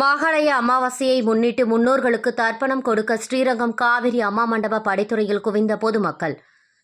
மாகாளய அமாவாசையை முன்னிட்டு முன்னோர்களுக்கு தர்ப்பணம் கொடுக்க ஸ்ரீரங்கம் காவிரி அம்மா மண்டப படைத்துறையில் குவிந்த பொதுமக்கள்.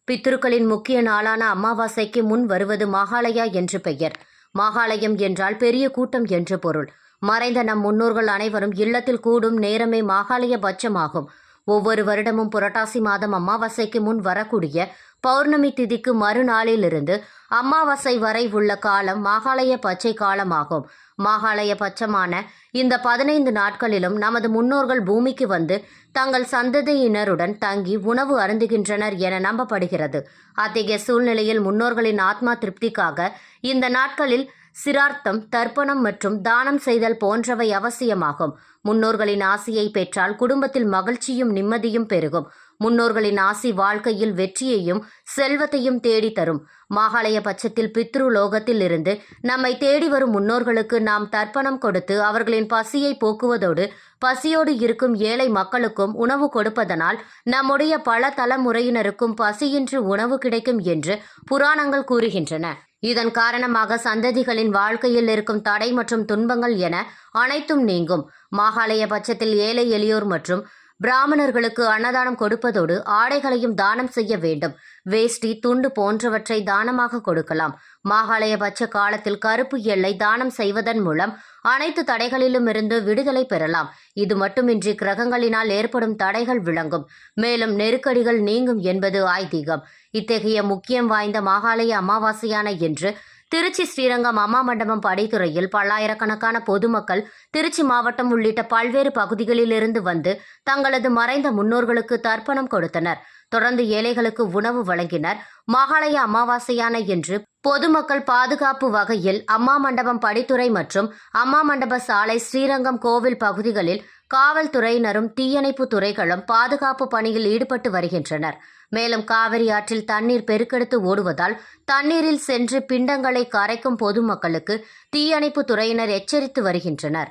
பித்ருக்களின் முக்கிய நாளான அமாவாசைக்கு முன் வருவது மகாலயா என்று பெயர். மகாலயம் என்றால் பெரிய கூட்டம் என்று பொருள். மறைந்த நம் முன்னோர்கள் அனைவரும் இல்லத்தில் கூடும் நேரமே மாகாளய பட்சமாகும். ஒவ்வொரு வருடமும் புரட்டாசி மாதம் அமாவாசைக்கு முன் வரக்கூடிய பௌர்ணமி திதிக்கு மறுநாளிலிருந்து அமாவாசை வரை உள்ள காலம் மாகாளய பச்சை காலமாகும். மாகாளய பட்சமான இந்த பதினைந்து நாட்களிலும் நமது முன்னோர்கள் பூமிக்கு வந்து தங்கள் சந்ததியினருடன் தங்கி உணவு அருந்துகின்றனர் என நம்பப்படுகிறது. அத்தகைய சூழ்நிலையில் முன்னோர்களின் ஆத்மா திருப்திக்காக இந்த நாட்களில் சிரார்த்தம் தர்ப்பணம் மற்றும் தானம் செய்தல் போன்றவை அவசியமாகும். முன்னோர்களின் ஆசியை பெற்றால் குடும்பத்தில் மகிழ்ச்சியும் நிம்மதியும் பெருகும். முன்னோர்களின் ஆசி வாழ்க்கையில் வெற்றியையும் செல்வத்தையும் தேடி தரும் மாகாளய பட்சத்தில் பித்ரு லோகத்தில் இருந்து நம்மை தேடி வரும் முன்னோர்களுக்கு நாம் தர்ப்பணம் கொடுத்து அவர்களின் பசியை போக்குவதோடு பசியோடு இருக்கும் ஏழை மக்களுக்கும் உணவு கொடுப்பதனால் நம்முடைய பல தலைமுறையினருக்கும் பசியின்றி உணவு கிடைக்கும் என்று புராணங்கள் கூறுகின்றன. இதன் காரணமாக சந்ததிகளின் வாழ்க்கையில் இருக்கும் தடை மற்றும் துன்பங்கள் என அனைத்தும் நீங்கும். மாகாளய பட்சத்தில் ஏழை எளியோர் மற்றும் பிராமணர்களுக்கு அன்னதானம் கொடுப்பதோடு ஆடைகளையும் தானம் செய்ய வேண்டும். வேஷ்டி துண்டு போன்றவற்றை தானமாக கொடுக்கலாம். மாகாளயபட்ச காலத்தில் கருப்பு எல்லை தானம் செய்வதன் மூலம் அனைத்து தடைகளிலும் இருந்து விடுதலை பெறலாம். இது மட்டுமின்றி கிரகங்களினால் ஏற்படும் தடைகள் விளங்கும். மேலும் நெருக்கடிகள் நீங்கும் என்பது ஐதீகம். இத்தகைய முக்கியம் வாய்ந்த மாகாளய அமாவாசையான என்று திருச்சி ஸ்ரீரங்கம் அம்மா மண்டபம் படித்துறையில் பல்லாயிரக்கணக்கான பொதுமக்கள் திருச்சி மாவட்டம் உள்ளிட்ட பல்வேறு பகுதிகளிலிருந்து வந்து தங்களது மறைந்த முன்னோர்களுக்கு தர்ப்பணம் கொடுத்தனர். தொடர்ந்து ஏழைகளுக்கு உணவு வழங்கினர். மகாலய அமாவாசையான என்று பொதுமக்கள் பாதுகாப்பு வகையில் அம்மா மண்டபம் படித்துறை மற்றும் அம்மா மண்டப சாலை ஸ்ரீரங்கம் கோவில் பகுதிகளில் காவல்துறையினரும் தீயணைப்பு துறைகளும் பாதுகாப்பு பணியில் ஈடுபட்டு வருகின்றனர். மேலும் காவிரி ஆற்றில் தண்ணீர் பெருக்கெடுத்து ஓடுவதால் தண்ணீரில் சென்று பிண்டங்களை கரைக்கும் பொதுமக்களுக்கு தீயணைப்பு துறையினர் எச்சரித்து வருகின்றனர்.